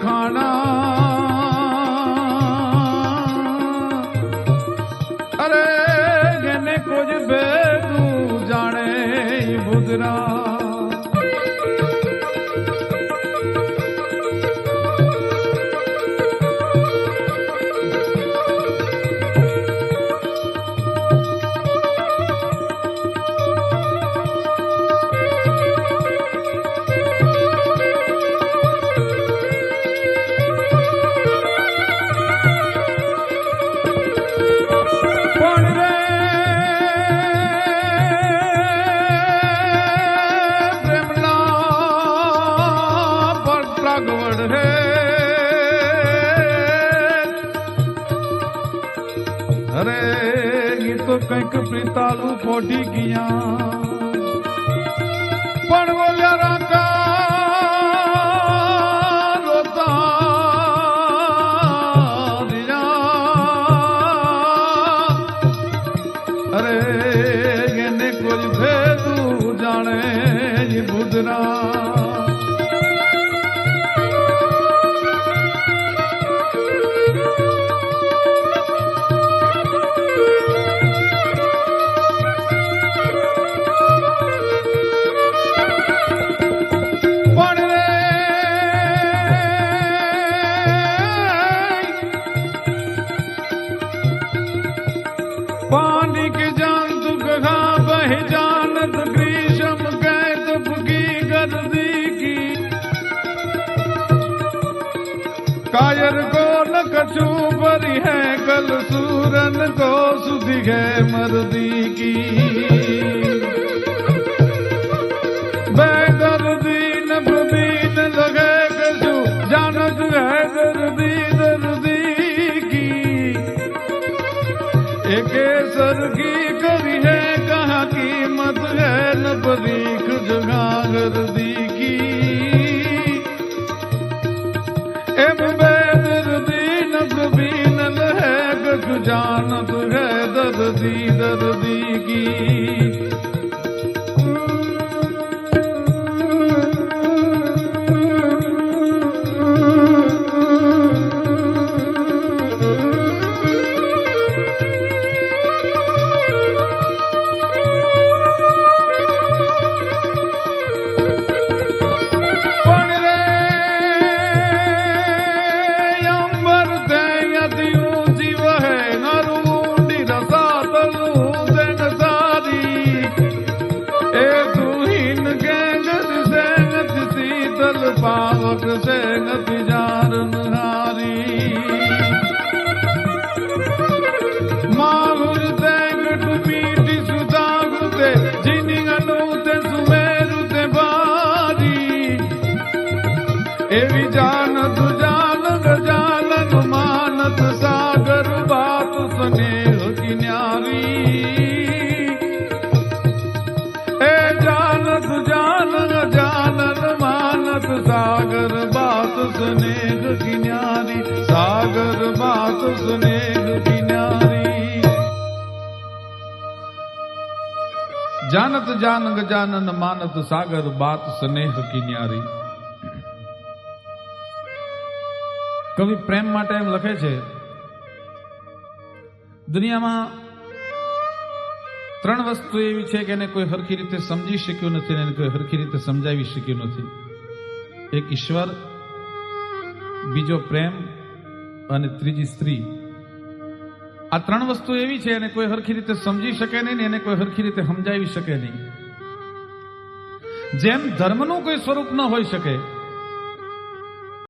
તો લખાણા અરે એને કુછ ભેદું જાણે બુદરા અરે એ તો કંઈક પ્રીતાલું ફોટી ગયા. પણ બોલ્યા રાકા રોતા અરે, એને કોઈ ભેદું જાણે એ पानी के जान दुख खा बह जानत ग्रीष्म कैद फुकी गर्दी की। कायर को न कछु है, कल सूरन को सुधि है मर्दी की। सर की करी है कहा कीमत है न बरीक जगागर दी की एम बेदर्दी न प्रवीण है कछ जानत है दर्दी दर्दी की न थी जानारी માનત સાગર બાત સ્નેહ કિનારી સાગર બાત સ્નેહ કિનારી જાનત જાન ગજાનન માનત સાગર બાત સ્નેહ કવિ પ્રેમ માટે એમ લખે છે, દુનિયામાં ત્રણ વસ્તુ એવી છે કે એને કોઈ હરખી રીતે સમજી શક્યું નથી અને કોઈ હરખી રીતે સમજાવી શક્યું નથી. એક ઈશ્વર, બીજો પ્રેમ અને ત્રીજી સ્ત્રી. આ ત્રણ વસ્તુ એવી છે એને કોઈ હરખી રીતે સમજી શકે નહીં ને એને કોઈ હરખી રીતે સમજાવી શકે નહીં. જેમ ધર્મનું કોઈ સ્વરૂપ ન હોઈ શકે